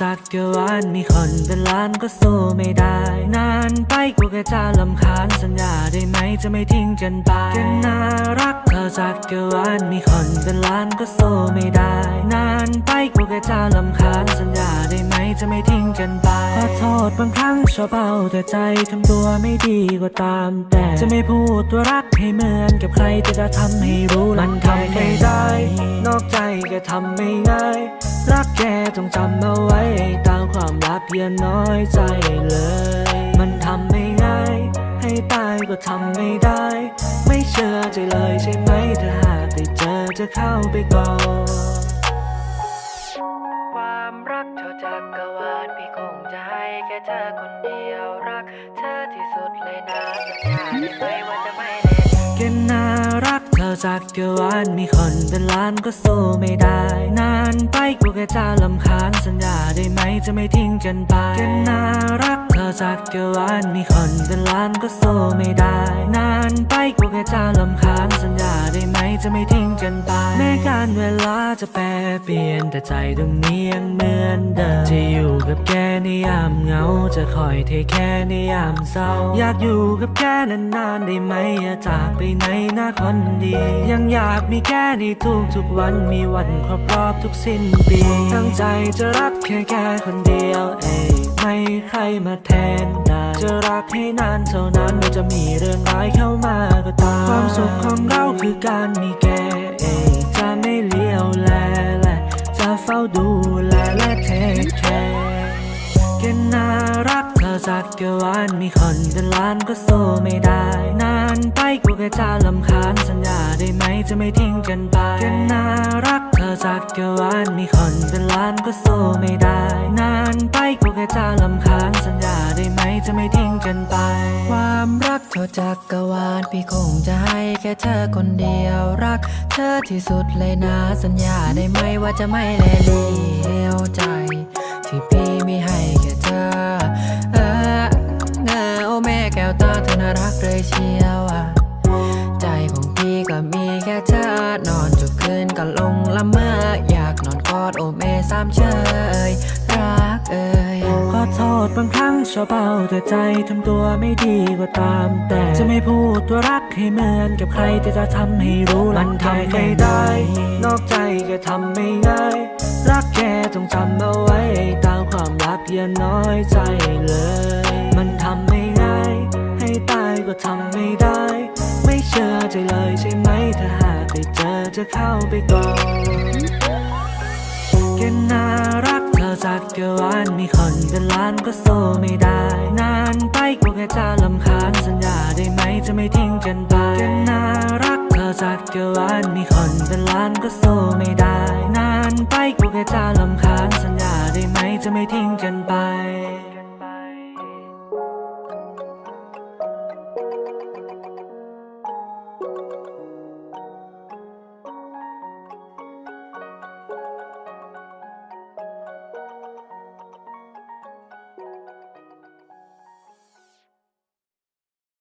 จักรวาลมีคนเป็นล้านก็สู้ไม่ได้ นานไปกูแค่จะลำคาญสัญญาได้ไหมจะไม่ทิ้งกันไปกันน่ารักเธอจักรวาลมีคนเป็นล้านก็สู้ไม่ได้ นานไปกูแค่จะลำคาญสัญญาได้ไหม จะไม่ทิ้งกันไป ขอโทษบางครั้งชอบเอาแต่ใจทำตัวไม่ดีก็ตามแต่จะไม่พูดตัวรักให้เหมือนกับใครแต่จะทำให้รู้มันทำไม่ได้ นอกใจก็ทำไม่ง่าย รักแกต้องจำเอาไว้ตามความรักอย่าน้อยใจเลย มันทำไม่ง่าย ให้ตายก็ทำไม่ได้ ไม่เชื่อใจเลยใช่ไหมถ้าหากได้เจอจะเข้าไปก่อน เธอคนเดียวรัก เธอที่สุดเลยนะสัญญาได้ไหมว่าจะไม่เล่นแกน่ารักเธอจักรวาลมีคนเป็นล้านก็สู้ไม่ได้ นานไปกูแค่จะลำคาญสัญญาได้ไหมจะไม่ทิ้งกันไปแกน่ารักเธอจักรวาลมีคนเป็นล้านก็สู้ไม่ได้ นานไปกูแค่จะลำคาญสัญญาได้ไหมจะไม่ทิ้งกันไปแม้การเวลาจะแปรเปลี่ยนแต่ใจตรงนี้ยังเหมือนเดิมจะอยู่ กับแกในยามเหงา จะคอยเทแค่ในยามเศร้า อยากอยู่กับแกนานๆได้ไหมอย่าจากไปไหนนะคนดี ยังอยากมีแกในทุกทุกๆวันมีวันครบรอบทุกสิ้นปี ตั้งใจจะรักแค่แกคนเดียวเองไม่ใครมาแทนได้จะรักให้นานเท่านั้นไม่จะมีเรื่องร้ายเข้ามาก็ตามความสุขของเราคือการมีแกเองจะไม่เลี้ยวแลและจะเฝ้าดูแลและเท จักรวาลมีคนเป็นล้านก็สู้ไม่ได้ นานไปกูแค่จะลำคาญสัญญาได้ไหมจะไม่ทิ้งกันไปแกน่ารักเธอจักรวาลมีคนเป็นล้านก็สู้ไม่ได้ นานไปกูแค่จะลำคาญสัญญาได้ไหมจะไม่ทิ้งกันไป ความรักเท่าจักรวาลพี่คงจะให้แค่เธอคนเดียวรัก เธอที่สุดเลยนะสัญญาได้ไหมว่าจะไม่เลี้ยวใจ อดโอเมสามเชยรักเอ่ยขอโทษบางครั้งชอบเอาแต่ใจทำตัวไม่ดีก็ตาม แต่จะไม่พูดตัวรักให้เหมือนกับใครแต่จะทำให้รู้มันทำไม่ได้ นอกใจก็ทำไม่ง่ายรักแกต้องจำเอาไว้ตามความรักอย่าน้อยใจเลย มันทำไม่ง่าย ให้ตายก็ทำไม่ได้ ไม่เชื่อใจเลยใช่ไหมถ้าหากได้เจอจะเข้าไปก่อน แกน่ารักเธอจากเกวานมีคนเป็นล้านก็โซไม่ได้ นานไปกูแค่จะลำคาญสัญญาได้ไหมจะไม่ทิ้งกันไปแกน่ารักเธอจากเกวานมีคนเป็นล้านก็โซไม่ได้ นานไปกูแค่จะลำคาญสัญญาได้ไหมจะไม่ทิ้งกันไป